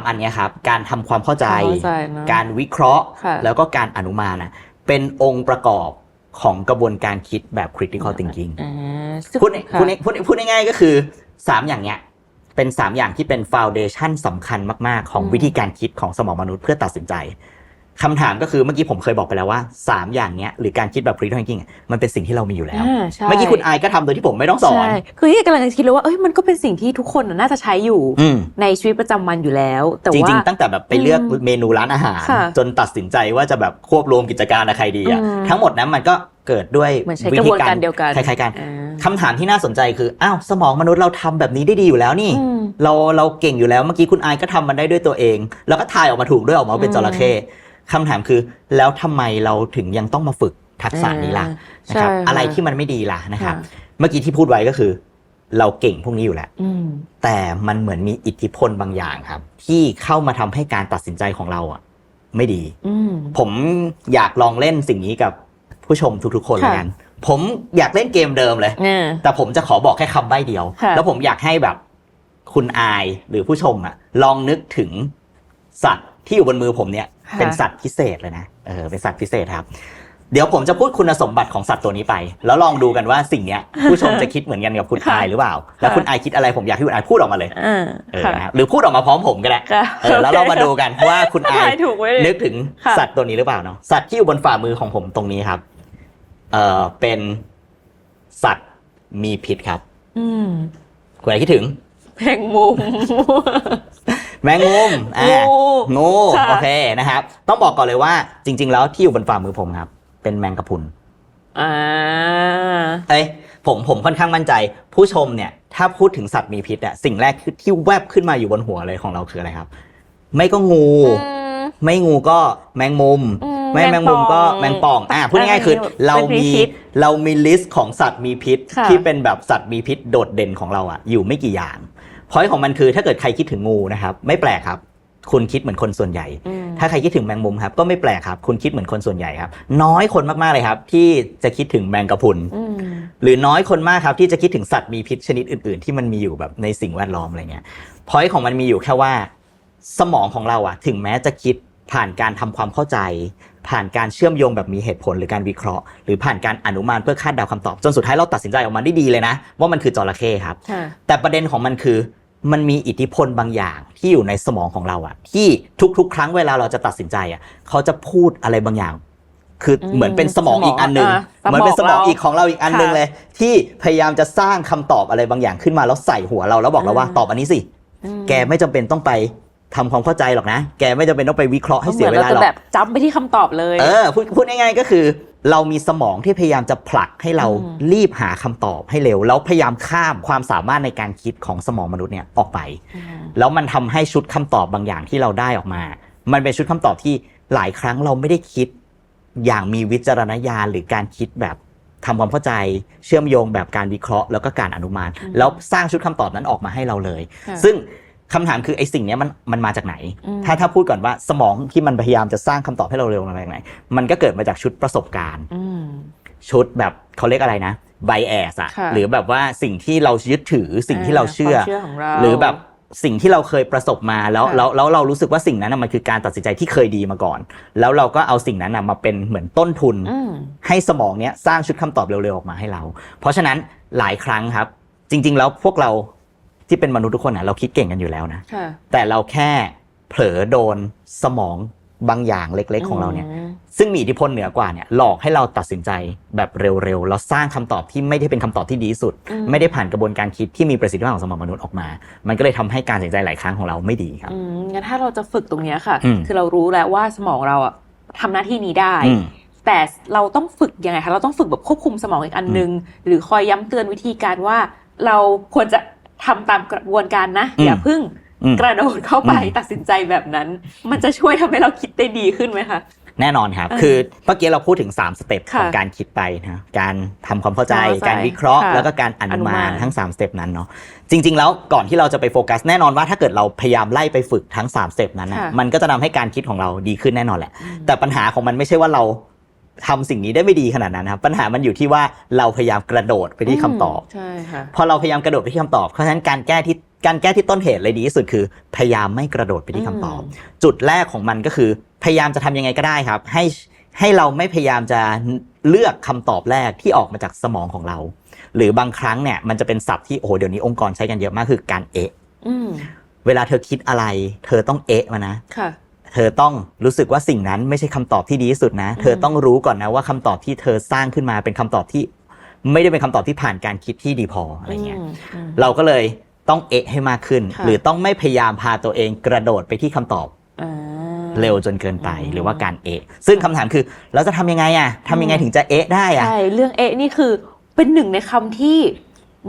3อันเนี้ยครับ การทำความเข้าใจเข้าใจนะการวิเคราะห์ค่ะแล้วก็การอนุมานนะเป็นองค์ประกอบของกระบวนการคิดแบบ critical thinking อ่าพูดค่ะพูดพูดพูดง่ายๆก็คือ 3 อย่างเนี้ย เป็น 3 อย่างที่เป็น foundation สำคัญมาก ๆ ของอืมวิธีการคิดของสมองมนุษย์เพื่อตัดสินใจ คำถามก็คือเมื่อกี้ผมเคยบอกไปแล้วว่า 3 อย่างเนี้ยหรือการคิดแบบ critical thinking อะมันเป็นสิ่งที่เรามีอยู่แล้วอ่าใช่เมื่อกี้คุณอายก็ทำโดยที่ผมไม่ต้องสอนใช่คือที่กำลังจะคิดเลยว่าเอ้ยมันก็เป็นสิ่งที่ทุกคนน่ะน่าจะใช้อยู่อืมในชีวิตประจำวันอยู่แล้ว แต่จว่าริงๆ ตั้งแต่แบบไปเลือกอืมเมนูร้านอาหารค่ะจนตัดสินใจว่าจะแบบควบรวมกิจการกับใครดีอะอืมทั้งหมดนั้นมันก็เกิดด้วยเหมือนใช้กระบวนการเดียวกันคล้ายๆกันอ่าคำถามที่น่าสนใจคืออ้าวสมองมนุษย์เราทำแบบนี้ได้ดีอยู่แล้วนี่อืมเราเราเก่งอยู่แล้วเมื่อกี้คุณอายก็ทำมันได้ด้วยตัวเอง แล้วก็ทายออกมาถูกด้วยออกมาเป็นอืมจระเข้ คำถามคือแล้วทำไมเราถึงยังต้องมาฝึกทักษะนี้ล่ะอ่านะครับใช่ค่ะอะไรที่มันไม่ดีล่ะนะครับค่ะเมื่อกี้ที่พูดไว้ก็คือ เราเก่งพวกนี้อยู่แล้วอืมแต่มันเหมือนมีอิทธิพลบางอย่างครับ ที่เข้ามาทำให้การตัดสินใจของเราอะ ไม่ดีอืมผมอยากลองเล่นสิ่งนี้กับผู้ชมทุกๆ คนค่ะแล้วกันผมอยากเล่นเกมเดิมเลยเนี่ยแต่ผมจะขอบอกแค่คำใบ้เดียวค่ะแล้วผมอยากให้แบบ คุณอายหรือผู้ชมอะ ลองนึกถึงสัตว์ ที่อยู่บนมือผมเนี่ยค่ะ เป็นสัตว์พิเศษเลยนะเออเป็นสัตว์พิเศษครับ เดี๋ยวผมจะพูดคุณสมบัติของสัตว์ตัวนี้ไป แล้วลองดูกันว่าสิ่งเนี้ยผู้ชมจะคิดเหมือนกันกับคุณค่ะอายหรือเปล่า แล้วค่ะ คุณอายคิดอะไรผมอยากให้คุณอายพูดออกมาเลยอ่าเออค่ะนะหรือพูดออกมาพร้อมผมก็ได้ค่ะเออแล้วเรามาดูกันว่าคุณอายทายถูกไหมนึกถึงค่ะ สัตว์ตัวนี้หรือเปล่าเนาะสัตว์ที่อยู่บนฝ่ามือของผมตรงนี้ครับ เออเป็นสัตว์มีพิษครับ อืมคุณอายคิดถึง แพงมุม แมงมุมอ่างูงูค่ะ โอเคนะครับ ต้องบอกก่อนเลยว่าจริง ๆ แล้วที่อยู่บนฝ่ามือผมครับ เป็นแมงกะพรุนอ่า เอ้ยผมผมค่อนข้างมั่นใจ ผู้ชมเนี่ย ถ้าพูดถึงสัตว์มีพิษอะสิ่งแรกคือที่แวบขึ้นมาอยู่บนหัวเลยของเราคืออะไรครับ ไม่ก็งูไม่งูก็แมงมุม อืมไม่แมงมุมก็แมงป่องอ่าพูดง่ายๆคือเป็นเราพิมีษเรามีลิสต์ของสัตว์มีพิษค่ะ ที่เป็นแบบสัตว์มีพิษโดดเด่นของเราอะอยู่ไม่กี่อย่าง พอยของมันคือถ้าเกิดใครคิดถึงงูนะครับไม่แปลกครับ คุณคิดเหมือนคนส่วนใหญ่อืมถ้าใครคิดถึงแมงมุมครับก็ไม่แปลกครับ คุณคิดเหมือนคนส่วนใหญ่ครับ น้อยคนมากๆเลยครับ ที่จะคิดถึงแมงกะพรุนอืมหรือน้อยคนมากครับที่จะคิดถึงสัตว์มีพิษชนิดอื่น ๆ ที่มันมีอยู่แบบในสิ่งแวดล้อมอะไรเงี้ยพอยของมันมีอยู่แค่ว่า สมองของเราอะถึงแม้จะคิดผ่านการทำความเข้าใจ ผ่านการเชื่อมโยงแบบมีเหตุผลหรือการวิเคราะห์ หรือผ่านการอนุมานเพื่อคาดเดาคำตอบ จนสุดท้ายเราตัดสินใจออกมาได้ดีเลยนะ ว่ามันคือจระเข้ครับค่ะแต่ประเด็นของมันคือ มันมีอิทธิพลบางอย่างที่อยู่ในสมองของเราอะที่ทุกๆ ครั้งเวลาเราจะตัดสินใจอะเขาจะพูดอะไรบางอย่าง คือเหมือนเป็นสมองอีกอันหนึ่งสมองอะเหมือนเป็นสมองเราอีกของเราอีกอันหนึ่งค่ะเลย ที่พยายามจะสร้างคำตอบอะไรบางอย่างขึ้นมาแล้วใส่หัวเราแล้วบอกเราว่าอืมตอบอันนี้สิอืมแกไม่จำเป็นต้องไปทำความเข้าใจหรอกนะ แกไม่จำเป็นต้องไปวิเคราะห์ให้เสียเวลาหมือนหรจะอกแบบจำไปที่คำตอบเลย เออพูดพูดง่ายๆก็คือ เรามีสมองที่พยายามจะผลักให้เราอืม รีบหาคำตอบให้เร็ว แล้วพยายามข้ามความสามารถในการคิดของสมองมนุษย์เนี่ยออกไป อืมแล้วมันทำให้ชุดคำตอบบางอย่างที่เราได้ออกมา มันเป็นชุดคำตอบที่หลายครั้งเราไม่ได้คิด อย่างมีวิจารณญาณหรือการคิดแบบทำความเข้าใจ เชื่อมโยงแบบการวิเคราะห์ แล้วก็การอนุมานอืมแล้วสร้างชุดคำตอบนั้นออกมาให้เราเลย ค่ะซึ่ง คำถามคือไอ้สิ่งเนี้ยมันมันมาจากไหนอืมถ้าถ้าพูดก่อนว่าสมองที่มันพยายามจะสร้างคำตอบให้เราเร็วมาจากไหน มันก็เกิดมาจากชุดประสบการณ์อืมชุดแบบเขาเรียกอะไรนะไบแอสอะค่ะหรือแบบว่าสิ่งที่เรายึดถือสิ่งที่เราเชื่อความเชื่อของเราหรือแบบสิ่งที่เราเคยประสบมาแล้วค่ะแล้วแล้วเรารู้สึกว่าสิ่งนั้นนะมันคือการตัดสินใจที่เคยดีมาก่อน แล้วเราก็เอาสิ่งนั้นนะมาเป็นเหมือนต้นทุนอืมให้สมองเนี้ยสร้างชุดคำตอบเร็วๆออกมาให้เรา เพราะฉะนั้นหลายครั้งครับ จริง ๆ แล้วพวกเรา ที่เป็นมนุษย์ทุกคนนะเราคิดเก่งกันอยู่แล้วนะ ค่ะ แต่เราแค่เผลอโดนสมองบางอย่างเล็ก ๆ ของเราเนี่ยมซึ่งมีอิทธิพลเหนือกว่าเนี่ยหลอกให้เราตัดสินใจแบบเร็วๆแล้วสร้างคำตอบที่ไม่ได้เป็นคำตอบที่ดีที่สุด อืม ไม่ได้ผ่านกระบวนการคิดที่มีประสิทธิภาพของสมองมนุษย์ออกมา มันก็เลยทำให้การตัดสินใจหลายครั้งของเราไม่ดีครับ อืมงั้นถ้าเราจะฝึกตรงเนี้ยค่ะ อืม คือเรารู้แล้วว่าสมองเราอะทำหน้าที่นี้ได้ อืม แต่เราต้องฝึกยังไงคะเราต้องฝึกแบบควบคุมสมองอีกอันนึง หรือคอยย้ำเตือนวิธีการว่า เราควรจะ ทำตามกระบวนการนะอืมอย่าเพึ่งอืมกระโดดเข้าไปอืมตัดสินใจแบบนั้น มันจะช่วยทำให้เราคิดได้ดีขึ้นไหมคะแน่นอนครับเออคือเมื่อกี้เราพูดถึง 3 สเต็ปค่ะของการคิดไปนะการทำความเข้าใจเข้าใจ การวิเคราะห์ค่ะแล้วก็การอนุอนุมามานนทั้ง 3 สเต็ปนั้นเนาะ จริง ๆ แล้วก่อนที่เราจะไปโฟกัสแน่นอนว่าถ้าเกิดเราพยายามไล่ไปฝึกทั้ง 3 สเต็ปนั้นนะค่ะมันก็จะทำให้การคิดของเราดีขึ้นแน่นอนแหละอืมแต่ปัญหาของมันไม่ใช่ว่าเรา ทำสิ่งนี้ได้ไม่ดีขนาดนั้นนะครับ ปัญหามันอยู่ที่ว่าเราพยายามกระโดดไปที่คำตอบใช่ค่ะพอเราพยายามกระโดดไปที่คำตอบเพราะฉะนั้นการแก้ที่การแก้ที่ต้นเหตุเลยดีที่สุดคือ พยายามไม่กระโดดไปที่คำตอบอืมจุดแรกของมันก็คือ พยายามจะทำยังไงก็ได้ครับ ให้ให้เราไม่พยายามจะเลือกคำตอบแรกที่ออกมาจากสมองของเรา หรือบางครั้งเนี่ยมันจะเป็นศัพท์ที่โอ้โหเดี๋ยวนี้องค์กรใช้กันเยอะมากคือการเอะอืมเวลาเธอคิดอะไร เธอต้องเอะมานะค่ะ เธอต้องรู้สึกว่าสิ่งนั้นไม่ใช่คำตอบที่ดีที่สุดนะ เธอต้องรู้ก่อนนะว่าคำตอบที่เธอสร้างขึ้นมาเป็นคำตอบที่ ไม่ได้เป็นคำตอบที่ผ่านการคิดที่ดีพออะไรเงี้ยมอืมเราก็เลยต้องเอะให้มากขึ้นค่ะหรือต้องไม่พยายามพาตัวเองกระโดดไปที่คำตอบอ่าเร็วจนเกินไปอืมหรือว่าการเอะซึ่งคำถามคือเราจะทำยังไงอะทำยังไงอืมถึงจะเอะได้อะใช่เรื่องเอะนี่คือเป็นหนึ่งในคำที่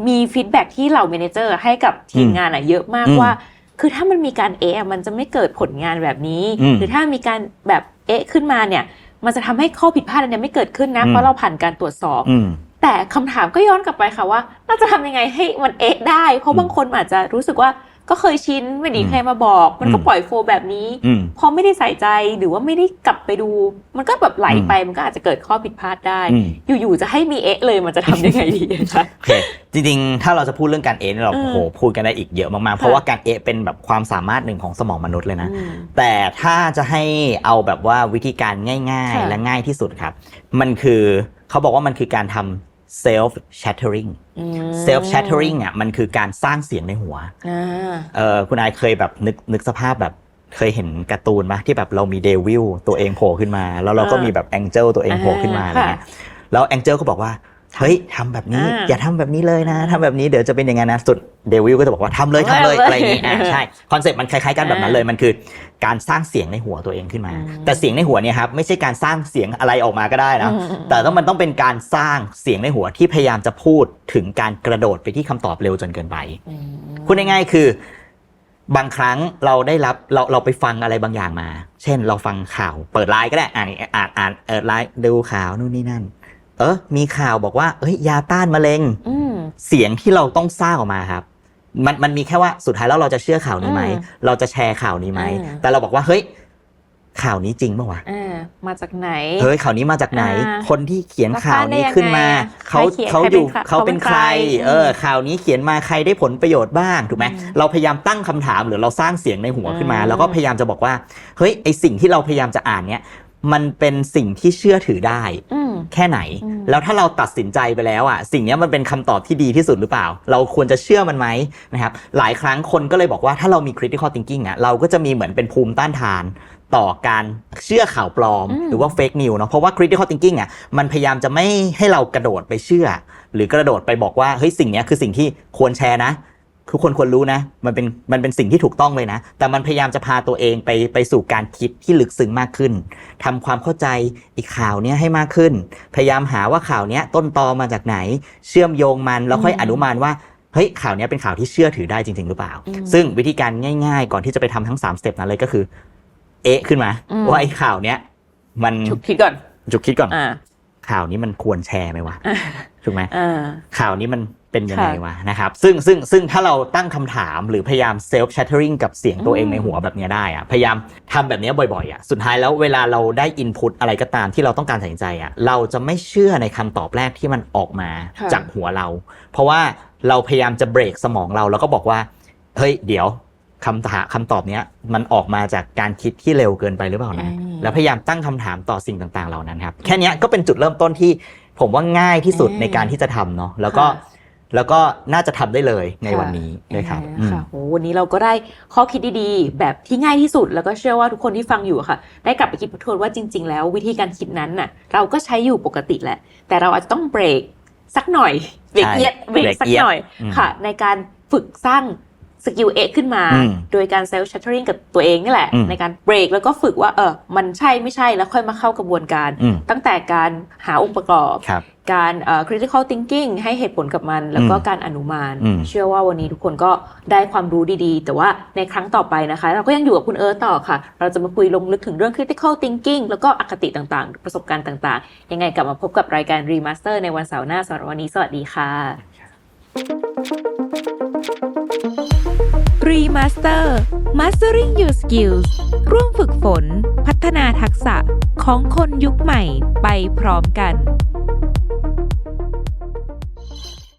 มีฟีดแบ็กที่เหล่าเมเนเจอร์ให้กับทีมงานอะเยอะมากอืมว่า คือถ้ามันมีการเอะอะมันจะไม่เกิดผลงานแบบนี้อืมหรือถ้ามีการแบบเอะขึ้นมาเนี่ย มันจะทำให้ข้อผิดพลาดอันเนี้ยไม่เกิดขึ้นนะอืมเพราะเราผ่านการตรวจสอบอืมแต่คำถามก็ย้อนกลับไปค่ะว่าเราจะทำยังไงให้มันเอะได้ เพราะบางคนอาจจะรู้สึกว่า ก็เคยชินไม่ดีอืมใครมาบอก มันก็อืมปล่อยโฟลแบบนี้อืมพอไม่ได้ใส่ใจหรือว่าไม่ได้กลับไปดู มันก็แบบไหลไปมันก็อาจจะเกิดข้อผิดพลาดได้อืมอยู่ๆจะให้มีเอะเลยมันจะทำยังไงดีคะโอเคจริงๆ ถ้าเราจะพูดเรื่องการเอะเนี่ยเราอืมโอ้โหพูดกันได้อีกเยอะมากๆ เพราะว่าการเอะเป็นแบบความสามารถหนึ่งของสมองมนุษย์เลยนะอืมแต่ถ้าจะให้เอาแบบว่าวิธีการง่ายค่ะๆและง่ายที่สุดครับ มันคือเขาบอกว่ามันคือการทำ self shattering อืม self shattering อะมันคือการสร้างเสียงในหัวอ่าเออคุณนายเคยแบบนึกนึกสภาพแบบเคยเห็นการ์ตูนปะที่แบบเรามีเดวิลตัวเองโผล่ขึ้นมา แล้วเราก็อ่ามีมีแบบแองเจิลตัวเองโผล่ขึ้นมาอะไรค่ะเงี้ยแล้วแองเจิลก็บอกว่า เฮ้ยทำแบบนี้อ่าอย่าทำแบบนี้เลยนะทำแบบนี้เดี๋ยวจะเป็นยังไงนะสุดเดวิลก็จะบอกว่าทำเลยทำเลยทำเลยอะไรอย่างงี้อ่าใช่คอนเซ็ปต์มันคล้ายๆกันแบบนั้นเลยมันคือ การสร้างเสียงในหัวตัวเองขึ้นมาอืมแต่เสียงในหัวเนี่ยครับไม่ใช่การสร้างเสียงอะไรออกมาก็ได้นะอืมอืมแต่ต้องมันต้องเป็นการสร้างเสียงในหัวที่พยายามจะพูดถึงการกระโดดไปที่คำตอบเร็วจนเกินไปอืมพูดง่ายๆคือบางครั้งเราได้รับเราเราไปฟังอะไรบางอย่างมา เช่นเราฟังข่าว เปิดไลน์ก็ได้อ่านอ่านอ่านเออไลน์ดูข่าวนู่นนี่นั่น เออมีข่าวบอกว่า เอ้ยยาต้านมะเร็งอืมเสียงที่เราต้องสร้างออกมาครับ มันมันมีแค่ว่าสุดท้ายแล้วเราจะเชื่อข่าวนี้ไหมอืมเราจะแชร์ข่าวนี้ไหมอ่าแต่เราบอกว่าเฮ้ยข่าวนี้จริงปะวะอ่ามาจากไหน เฮ้ยข่าวนี้มาจากไหนอ่าคนที่เขียนข่าวนี้ขึ้นมาแล้วเขาใครเขียนเขาใครอเป็นยู่ใครเขาเป็นใครเขาเป็นใคร เออ ข่าวนี้เขียนมาใครได้ผลประโยชน์บ้างถูกไหมอืมเราพยายามตั้งคำถามหรือเราสร้างเสียงในหัวขึ้นมาอืมแล้วก็พยายามจะบอกว่า เฮ้ยไอสิ่งที่เราพยายามจะอ่านเนี้ย มันเป็นสิ่งที่เชื่อถือได้อืมแค่ไหนอืมแล้วถ้าเราตัดสินใจไปแล้วอะสิ่งเนี้ยมันเป็นคำตอบที่ดีที่สุดหรือเปล่า เราควรจะเชื่อมันไหมนะครับหลายครั้งคนก็เลยบอกว่าถ้าเรามี critical thinking อะเราก็จะมีเหมือนเป็นภูมิต้านทานต่อการเชื่อข่าวปลอมอืมหรือว่า fake news เนาะเพราะว่า critical thinking อะมันพยายามจะไม่ให้เรากระโดดไปเชื่อ หรือกระโดดไปบอกว่าเฮ้ยสิ่งเนี้ยคือสิ่งที่ควรแชร์นะ ทุกคนควรรู้นะ มันเป็นมันเป็นสิ่งที่ถูกต้องเลยนะ แต่มันพยายามจะพาตัวเองไปไปสู่การคิดที่ลึกซึ้งมากขึ้นทำความเข้าใจอีกข่าวเนี้ยให้มากขึ้น พยายามหาว่าข่าวเนี้ยต้นตอมาจากไหน เชื่อมโยงมันแล้วค่อยอืมอนุมานว่าเฮ้ยข่าวเนี้ยเป็นข่าวที่เชื่อถือได้จริง ๆ หรือเปล่าอืมซึ่งวิธีการง่าย ๆ ก่อนที่จะไปทำทั้ง3สเต็ปนั้นเลยก็คือ เอะขึ้นมาอืมว่าไอ้ข่าวเนี้ยมันฉุกคิดก่อนจุกคิดก่อนอ่าข่าวนี้มันควรแชร์ไหมวะอ่าถูกไหมอ่าข่าวนี้มัน เป็นยังไงค่ะวะนะครับซึ่งซึ่งซึ่งถ้าเราตั้งคำถามหรือพยายามเซลฟ์ h ช t เ e อริงกับเสียงตัวเองอืมในหัวแบบเนี้ยได้อะพยายามทำแบบเนี้ยบ่อยๆอะสุดท้ายแล้วเวลาเราได้อินพุตอะไรก็ตามที่เราต้องการตัดสินใจอะเราจะไม่เชื่อในคำตอบแรกที่มันออกมาค่ะจากหัวเรา เพราะว่าเราพยายามจะเบรกสมองเราแล้วก็บอกว่าเฮ้ยเดี๋ยวคำถามคำตอบเนี้ยมันออกมาจากการคิดที่เร็วเกินไปหรือเปล่านะอืมแล้วพยายามตั้งคำถามต่อสิ่งต่างๆ เหล่านั้นครับ แค่เนี้ยก็เป็นจุดเริ่มต้นที่ผมว่าง่ายที่สุดอืมในการที่จะทำเนาะ แล้วก็ค่ะ แล้วก็น่าจะทำได้เลยในวันนี้ด้วยครับอ่าอืมค่ะโหวันนี้เราก็ได้ข้อคิดดีๆ แบบที่ง่ายที่สุด แล้วก็เชื่อว่าทุกคนที่ฟังอยู่อะค่ะ ได้กลับไปคิดทบทวนว่าจริง ๆ แล้ววิธีการคิดนั้นน่ะเราก็ใช้อยู่ปกติแหละ แต่เราอาจจะต้องเบรกสักหน่อยเบรกใช่เอียดเบรกเบรกสักเอียดหน่อยอืมค่ะ ในการฝึกสร้างสกิลเอขึ้นมาอืมโดยการเซลล์ชัตเตอริงกับตัวเองนี่แหละอืมในการเบรกแล้วก็ฝึกว่าเออมันใช่ไม่ใช่แล้วค่อยมาเข้ากระบวนการอืมตั้งแต่การหาองค์ประกอบครับ การเอ่อ critical thinking ให้เหตุผลกับมัน แล้วก็อืมการอนุมานอืมเชื่อว่าวันนี้ทุกคนก็ได้ความรู้ดีๆ แต่ว่าในครั้งต่อไปนะคะ เราก็ยังอยู่กับคุณเอิร์ธต่อค่ะ เราจะมาคุยลงลึกถึงเรื่อง critical thinking แล้วก็อคติต่างๆ ประสบการณ์ต่างๆ ยังไงกลับมาพบกับรายการ remaster ในวันเสาร์หน้าสำหรับวันนี้สวัสดีค่ะ Remaster Mastering Your Skills ร่วมฝึกฝน พัฒนาทักษะของคนยุคใหม่ไปพร้อมกัน